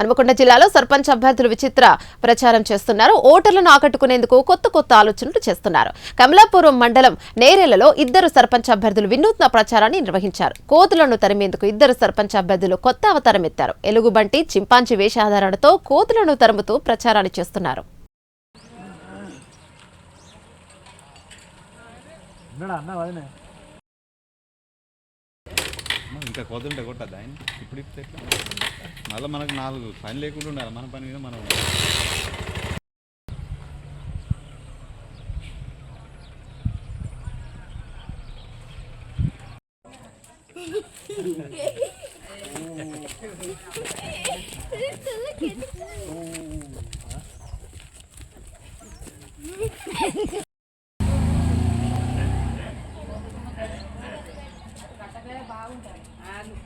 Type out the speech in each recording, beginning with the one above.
హనుమకొండ జిల్లాలో సర్పంచ్ అభ్యర్థులు విచిత్ర ప్రచారం చేస్తున్నారు. ఓటర్లను ఆకట్టుకునేందుకు కొత్త కొత్త ఆలోచనలు చేస్తున్నారు. కమలాపురం మండలం నేరేలలో ఇద్దరు సర్పంచ్ అభ్యర్థులు వినూత్న ప్రచారాన్ని నిర్వహించారు. కోతులను తరిమేందుకు ఇద్దరు సర్పంచ్ అభ్యర్థులు కొత్త అవతారం ఎత్తారు. ఎలుగుబంటి చింపాంజీ వేషాధారణతో కోతులను తరుముతూ ప్రచారాన్ని చేస్తున్నారు. అన్న ఇట్లా అమ్మ, కొద్దుంటే కొట్టద్దు ఆయన? ఇప్పుడు ఇప్పుడు ఎట్లా? మళ్ళీ మనకు నాలుగు పని లేకుండా ఉండాలి. మన పని మీద మనం ఉండాలి.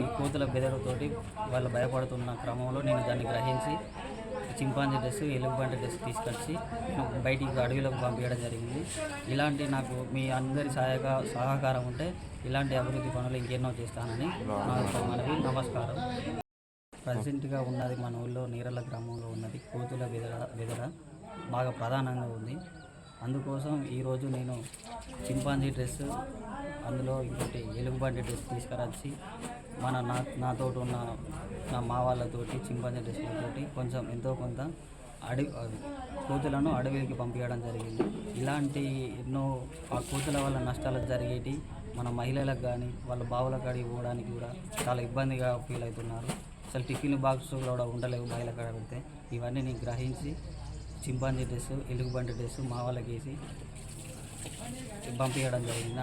ఈ కోతుల బెదరుతోటి వాళ్ళు భయపడుతున్న క్రమంలో నేను దాన్ని గ్రహించి చింపాంజీ డ్రెస్ ఎలుగుబంటి డ్రెస్ తీసుకొచ్చి బయటికి అడవిలోకి పంపించడం జరిగింది. ఇలాంటి నాకు మీ అందరి సహాయక సహకారం ఉంటే ఇలాంటి అభివృద్ధి పనులు ఇంకెన్నో చేస్తానని నా యొక్క మనవి నమస్కారం. ప్రజెంట్గా ఉన్నది మన ఊళ్ళో నీరల గ్రామంలో ఉన్నది కోతుల వెదర వెదర బాగా ప్రధానంగా ఉంది. అందుకోసం ఈరోజు నేను చింపాంజీ డ్రెస్ అందులో ఇంకోటి ఎలుగుబంటి డ్రెస్ తీసుకురచ్చి మన నా నాతోటి ఉన్న నా మా వాళ్ళతోటి చింపాంజీ డ్రెస్లతోటి కొంచెం ఎంతో కొంత అడవి కోతులను అడవికి పంపించడం జరిగింది. ఇలాంటి ఎన్నో ఆ కోతుల వల్ల నష్టాలు జరిగేటి మన మహిళలకు కానీ వాళ్ళ బావుల కాడికి పోవడానికి కూడా చాలా ఇబ్బందిగా ఫీల్ అవుతున్నారు. అసలు టిఫిన్ బాక్స్ కూడా ఉండలేవు మహిళ కాడ పెడితే. ఇవన్నీ నేను గ్రహించి చింపాంజీ డ్రెస్ ఎలుగుబంటి డ్రెస్ మా వాళ్ళకి వేసి పంపించడం జరిగింది.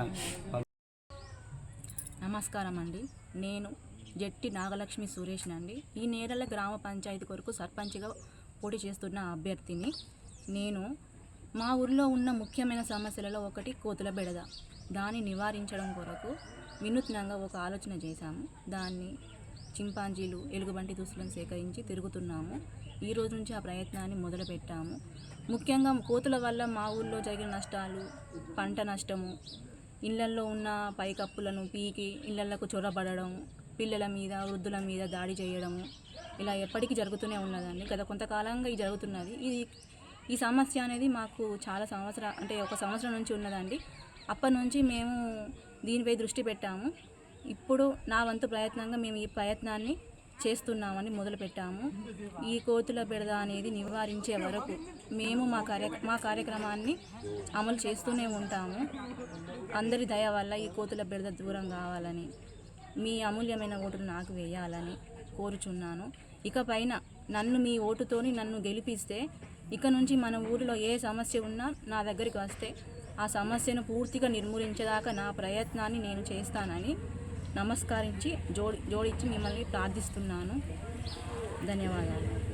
నమస్కారం అండి. నేను జట్టి నాగలక్ష్మి సురేష్ నండి ఈ నేరల గ్రామ పంచాయతీ కొరకు సర్పంచ్గా పోటీ చేస్తున్న అభ్యర్థిని నేను మా ఊరిలో ఉన్న ముఖ్యమైన సమస్యలలో ఒకటి కోతుల బెడద. దాన్ని నివారించడం కొరకు వినూత్నంగా ఒక ఆలోచన చేశాము. దాన్ని చింపాంజీలు ఎలుగుబంటి దుస్తులను సేకరించి తిరుగుతున్నాము. ఈ రోజు నుంచి ఆ ప్రయత్నాన్ని మొదలుపెట్టాము. ముఖ్యంగా కోతుల వల్ల మా ఊళ్ళో జరిగిన నష్టాలు పంట నష్టము ఇళ్ళల్లో ఉన్న పైకప్పులను పీకి ఇళ్ళకు చొరబడడం పిల్లల మీద వృద్ధుల మీద దాడి చేయడము ఇలా ఎప్పటికీ జరుగుతూనే ఉన్నదండి. గత కొంతకాలంగా ఇది జరుగుతున్నది. ఇది ఈ సమస్య అనేది మాకు చాలా సంవత్సర అంటే ఒక సంవత్సరం నుంచి ఉన్నదండి. అప్పటి నుంచి మేము దీనిపై దృష్టి పెట్టాము. ఇప్పుడు నా వంతు ప్రయత్నంగా మేము ఈ ప్రయత్నాన్ని చేస్తున్నామని మొదలుపెట్టాము ఈ కోతుల బెడద అనేది నివారించే వరకు మేము మా కార్య మా కార్యక్రమాన్ని అమలు చేస్తూనే ఉంటాము. అందరి దయ వల్ల ఈ కోతుల బెడద దూరం కావాలని. మీ అమూల్యమైన ఓటును నాకు వేయాలని కోరుచున్నాను. ఇక పైన నన్ను మీ ఓటుతోని నన్ను గెలిపిస్తే ఇక నుంచి మన ఊరిలో ఏ సమస్య ఉన్నా నా దగ్గరికి వస్తే ఆ సమస్యను పూర్తిగా నిర్మూలించేదాకా నా ప్రయత్నాన్ని నేను చేస్తానని నమస్కరించి జోడి జోడించి మిమ్మల్ని ప్రార్థిస్తున్నాను. ధన్యవాదాలు.